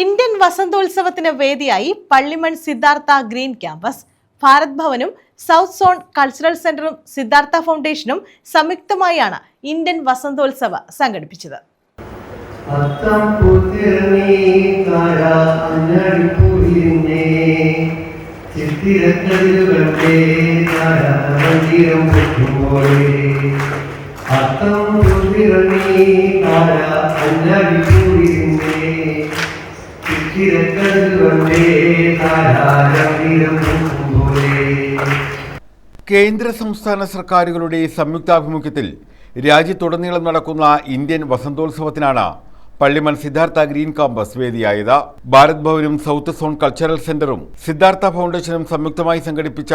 Indian വസന്തോത്സവത്തിന് വേദിയായി Pallimon Siddhartha green campus Bharat ഭവനും സൗത്ത് സോൺ കൾച്ചറൽ സെന്ററും സിദ്ധാർത്ഥ ഫൗണ്ടേഷനും സംയുക്തമായാണ് ഇന്ത്യൻ വസന്തോത്സവ സംഘടിപ്പിച്ചത്. അത്തം കേന്ദ്ര സംസ്ഥാന സർക്കാരുകളുടെ സംയുക്താഭിമുഖ്യത്തിൽ രാജ്യത്തുടനീളം നടക്കുന്ന ഇന്ത്യൻ വസന്തോത്സവത്തിനാണ് പള്ളിമൺ സിദ്ധാർത്ഥ ഗ്രീൻ കാമ്പസ് വേദിയായത്. ഭാരത് ഭവനും സൗത്ത് സോൺ കൾച്ചറൽ സെന്ററും സിദ്ധാർത്ഥ ഫൗണ്ടേഷനും സംയുക്തമായി സംഘടിപ്പിച്ച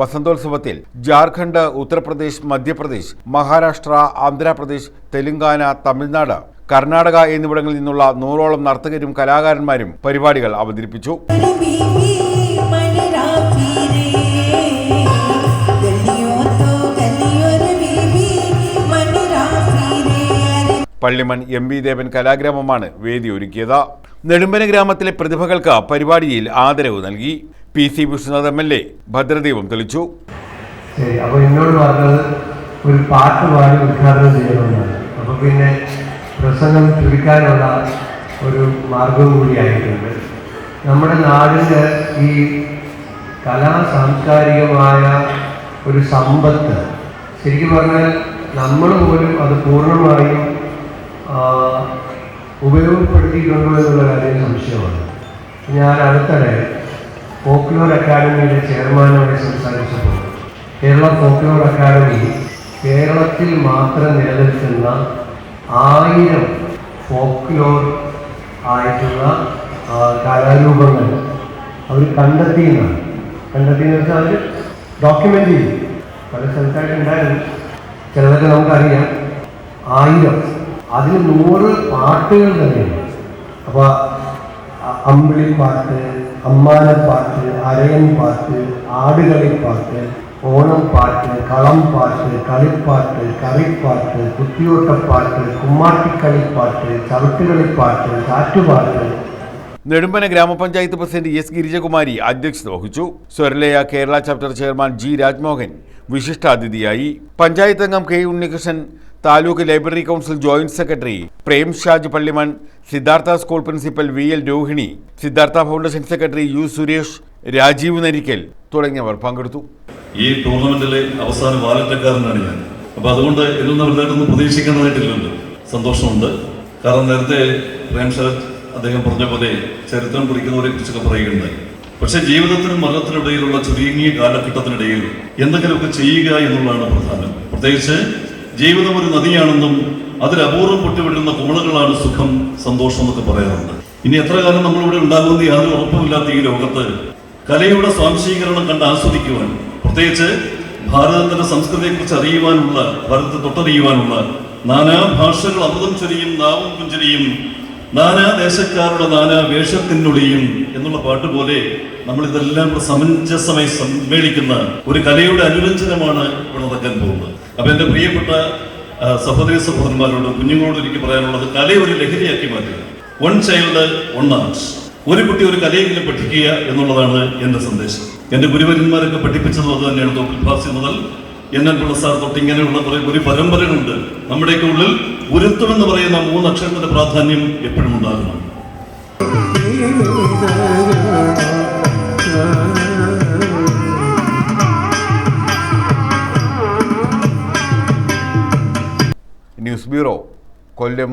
വസന്തോത്സവത്തിൽ ജാർഖണ്ഡ് ഉത്തർപ്രദേശ് മധ്യപ്രദേശ് മഹാരാഷ്ട്ര ആന്ധ്രാപ്രദേശ് തെലങ്കാന തമിഴ്നാട് കർണാടക എന്നിവിടങ്ങളിൽ നിന്നുള്ള നൂറോളം നർത്തകരും കലാകാരന്മാരും പരിപാടികൾ അവതരിപ്പിച്ചു. പള്ളിമൺ എം വി ദേവൻ കലാഗ്രാമമാണ് വേദി ഒരുക്കിയത്. നെടുമ്പന ഗ്രാമത്തിലെ പ്രതിഭകൾക്ക് പരിപാടിയിൽ ആദരവ് നൽകി. P C Vishwanath M L A ഭദ്രദീപം തെളിച്ചു. ശരി അപ്പോൾ എന്നോട് പറഞ്ഞത് ഒരു പാട്ട് പാടി ഉദ്ഘാടനം ചെയ്യണമെന്നാണ്. അപ്പോൾ പിന്നെ പ്രസംഗം ചുരുക്കാനുള്ള ഒരു മാർഗവും കൂടിയായിട്ടുണ്ട്. നമ്മുടെ നാടിന്റെ ഈ കലാ സാംസ്കാരികമായ ഒരു സമ്പത്ത് ശരിക്കും പറഞ്ഞാൽ നമ്മൾ പോലും അത് പൂർണമായും ഉപയോഗപ്പെടുത്തിയിട്ടുണ്ടോ എന്നുള്ള കാര്യം സംശയമാണ്. ഞാൻ അടുത്തിടെ ഫോക്ലോർ അക്കാദമിയുടെ ചെയർമാനോട് സംസാരിച്ചപ്പോൾ കേരള ഫോക്ലോർ അക്കാദമി കേരളത്തിൽ മാത്രം നിലനിൽക്കുന്ന ആയിരം ഫോക്ലോർ ആയിട്ടുള്ള കലാരൂപങ്ങൾ അവർ കണ്ടെത്തിയെന്നാണ്. കണ്ടെത്തിയെന്ന് വെച്ചാൽ അവർ ഡോക്യുമെന്റ് ചെയ്തു പല സ്ഥലത്തായിട്ട് ഉണ്ടായിരുന്നു. ചിലതൊക്കെ നമുക്കറിയാം. ആയിരം. അതിൽ നൂറ് പാട്ടുകൾ തന്നെയുണ്ട് അപ്പോൾ അമ്പിളി അമ്പിളിപ്പാട്ട് അമ്മാനപ്പാട്ട് അരയൻ പാട്ട് ആടുകളിപ്പാട്ട് പാട്ട് കളം പാട്ട് കളിപ്പാട്ട് കറിപ്പാട്ട് കുത്തിയോട്ടപ്പാട്ട് കുമ്മാട്ടിക്കളിപ്പാട്ട് ചവിട്ടുകളിപ്പാട്ട് കാറ്റുപാട്ട് നെടുമ്പന ഗ്രാമപഞ്ചായത്ത് പ്രസിഡന്റ് എസ് ഗിരിജകുമാരി അധ്യക്ഷത വഹിച്ചു. Swaralaya Kerala chapter chairman G Rajmohan വിശിഷ്ടാതിഥിയായി. Panchayat അംഗം K Unnikrishnan taluk library council joint secretary Prem Shaj Pallimon Siddhartha school principal V L Rohini Siddhartha foundation secretary U Suresh Rajeev Narikkal തുടങ്ങിയവർ പങ്കെടുത്തു. ഈ ടൂർണമെന്റിലെ അവസാന വാലറ്റക്കാരനാണ് ഞാൻ. അപ്പൊ അതുകൊണ്ട് ഇതൊന്നും വലുതായിട്ടൊന്നും പ്രതീക്ഷിക്കേണ്ടതായിട്ടില്ലല്ലോ. സന്തോഷമുണ്ട്. കാരണം നേരത്തെ പ്രേംശരത് അദ്ദേഹം പറഞ്ഞ പോലെ ചരിത്രം കുറിക്കുന്നവരെ കുറിച്ചൊക്കെ പറയുകയുണ്ടായി. പക്ഷെ ജീവിതത്തിനും മരണത്തിനിടയിലുള്ള ചുരുങ്ങിയ കാലഘട്ടത്തിനിടയിൽ എന്തെങ്കിലുമൊക്കെ ചെയ്യുക എന്നുള്ളതാണ് പ്രധാനം. പ്രത്യേകിച്ച് ജീവിതം ഒരു നദിയാണെന്നും അതിൽ അപൂർവം പൊട്ടിവിടുന്ന കുമളകളാണ് സുഖം സന്തോഷം എന്നൊക്കെ പറയാറുണ്ട്. ഇനി എത്ര കാലം നമ്മളിവിടെ ഉണ്ടാകുമെന്ന് യാതൊരു ഉറപ്പുമില്ലാത്ത ഈ ലോകത്ത് കലയുടെ സ്വാംശീകരണം കണ്ട് ആസ്വദിക്കുവാൻ പ്രത്യേകിച്ച് ഭാരതത്തിന്റെ സംസ്കൃതിയെക്കുറിച്ച് അറിയുവാനുള്ള ഭാരതത്തെ തൊട്ടറിയുവാനുള്ള നാനാ ഭാഷകൾ അമൃതം ചൊരിയും നാവും പുഞ്ചരിയും നാനാ ദേശക്കാരുടെ നാനാ വേഷത്തിനൊളിയും എന്നുള്ള പാട്ട് പോലെ നമ്മൾ ഇതെല്ലാം കൂടെ സമഞ്ജസമായി സമ്മേളിക്കുന്ന ഒരു കലയുടെ അനുരഞ്ജനമാണ് ഇവിടെ നടക്കാൻ പോകുന്നത്. അപ്പൊ എന്റെ പ്രിയപ്പെട്ട സഹോദരി സഹോദരന്മാരോട് കുഞ്ഞുങ്ങളോട് എനിക്ക് പറയാനുള്ളത് കലയെ ഒരു ലഹരിയാക്കി മാറ്റുക. വൺ ചൈൽഡ് വൺ ആർട്ട് ഒരു കുട്ടി ഒരു കലയെങ്കിലും പഠിക്കുക എന്നുള്ളതാണ് എന്റെ സന്ദേശം. എന്റെ ഗുരുവരന്മാരൊക്കെ പഠിപ്പിച്ചതും അത് തന്നെയാണ് തോപ്പിൽ ഭാസി മുതൽ എൻ എൻ പിള്ള സാർ തൊട്ട് ഇങ്ങനെയുള്ള കുറെ ഒരു പരമ്പരകളുണ്ട്. നമ്മുടെയൊക്കെ ഉള്ളിൽ ഗുരുത്വം എന്ന് പറയുന്ന മൂന്ന് അക്ഷരത്തിന്റെ പ്രാധാന്യം എപ്പോഴും ഉണ്ടാകണം. ന്യൂസ് ബ്യൂറോ കൊല്ലം